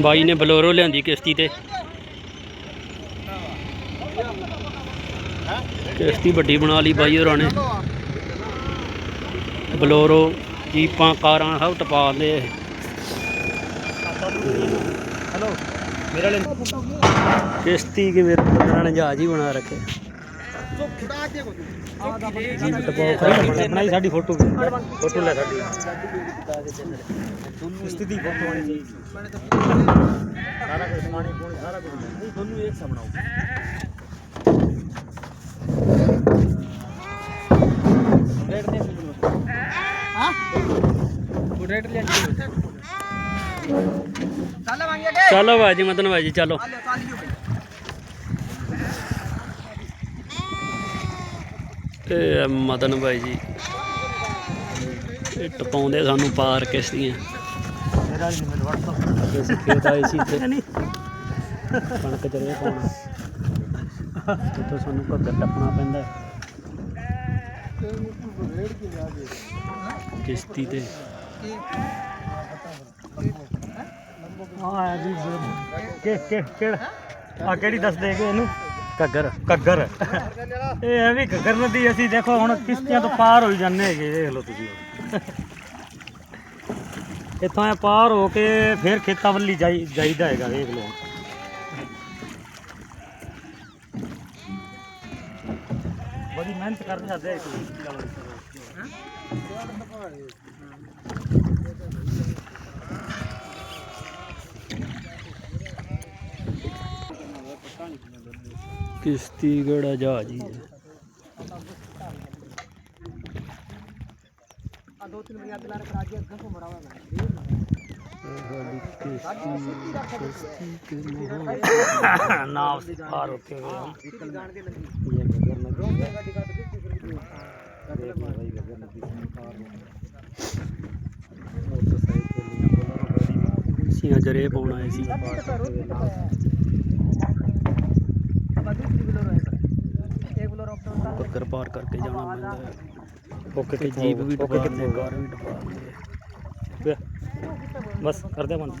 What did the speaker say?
ਬਾਈ ਨੇ ਬਲੋਰੋ ਲਿਆਂਦੀ ਕਿਸ਼ਤੀ ਤੇ। ਕਿਸ਼ਤੀ ਵੱਡੀ ਬਣਾ ਲਈ ਬਾਈ ਹੋਰਾਂ ਨੇ। ਬਲੋਰੋ ਜੀਪਾਂ ਕਾਰਾਂ ਸਭ ਟਪਾ ਲਏ। ਹੈਲੋ ਮੇਰੇ ਵਾਲੇ ਕਿਸ਼ਤੀ ਕਿਵੇਂ ਬੰਦਰਾਂ ਨੇ ਜਹਾਜ਼ ਹੀ ਬਣਾ ਰੱਖੇ। ਬਣਾਈ ਸਾਡੀ ਫੋਟੋ ਫੋਟੋ ਲੈ ਸਾਡੀ ਸਥਿਤੀ ਫੋਟੋ ਆਣੀ ਚਾਹੀਦੀ ਸਾਰਾ ਕੁਝ ਸਮਾਣੀ ਕੋਣ ਸਾਰਾ ਕੁਝ ਨਹੀਂ ਤੁਹਾਨੂੰ ਇੱਕ ਸਾ ਬਣਾਓ ਰੇਟ ਦੇ ਹਾਂ ਰੇਟ ਲੈ ਚੱਲ ਚਲੋ ਬਾਜੀ ਮਤਨ ਬਾਜੀ ਚਲੋ ਤੇ ਮਦਨ ਬਾਈ ਜੀ। ਇਹ ਟਪਾਉਂਦੇ ਸਾਨੂੰ ਪਾਰ ਕਿਸ਼ਤੀਆਂ ਮੇਰਾ ਨਹੀਂ ਮੈਨੂੰ WhatsApp ਅੱਗੇ ਅਸੀਂ ਖੇਤ ਆਏ ਸੀ ਇੱਥੇ। ਕਣਕ ਚਰੇ ਪਾਉਣ। ਉੱਥੋਂ ਸਾਨੂੰ ਘੱਗਰ ਟੱਪਣਾ ਪੈਂਦਾ। ਕਿਸ਼ਤੀ ਤੇ। ਹਾਂ ਜੀ ਕਿ ਕਿ ਕਿਹੜਾ? ਆ ਕਿਹੜੀ ਦੱਸ ਦੇਗੇ ਇਹਨੂੰ? ਘੱਗਰ। ਘੱਗਰ? ਇਹ ਐ ਵੀ ਘੱਗਰ ਨਦੀ ਅਸੀਂ ਦੇਖੋ ਹੁਣ ਕਿਸ਼ਤੀਆਂ ਤੋਂ ਪਾਰ ਹੋਈ ਜਾਂਦੇ ਹੈਗੇ ਦੇਖ ਲਓ ਤੁਸੀਂ ਇੱਥੋਂ ਐ ਪਾਰ ਹੋ ਕੇ ਫਿਰ ਖੇਤਾਂ ਵੱਲੀ ਜਾਈ ਜਾਈਦਾ ਹੈਗਾ ਦੇਖ ਲਓ ਬੜੀ ਮਿਹਨਤ ਕਰਦੇ ਜਾਂਦੇ ਇੱਕ ਕਿਸ਼ਤੀ ਕਿਹੜਾ ਜਹਾਜ਼ ਹੀ ਹੈ। ਦੋ ਤਿੰਨ ਮਰੀਆਂ ਤੇ ਲਾ ਕੇ ਰਾਜੀ ਅੱਗੇ ਘੁੰਮੜਾ ਵਾ ਇਹ ਸਾਡੀ ਕਿਸ਼ਤੀ ਕਿਸ਼ਤੀ ਕੇ ਮਹਾਂ ਨਾਮ ਸੇ ਪਾਰ ਹੋਤੇ ਹੋਏ ਹਮ ਇਹ ਘੱਗਰ ਨਦੀ ਸੀਆਂ ਜਰੇ ਪਾਉਣ ਆਏ ਸੀ। ਘੱਗਰ ਪਾਰ ਕਰਕੇ ਜਾਣਾ ਪੈਂਦਾ ਹੈ। ਓਕੇ ਤੇ ਜੀਪ ਵੀ ਟਪਾ ਦਿੰਦੇ ਕਾਰ ਵੀ ਟਪਾ ਦਿੰਦੇ ਬਸ ਕਰਦੇ ਬੰਦ।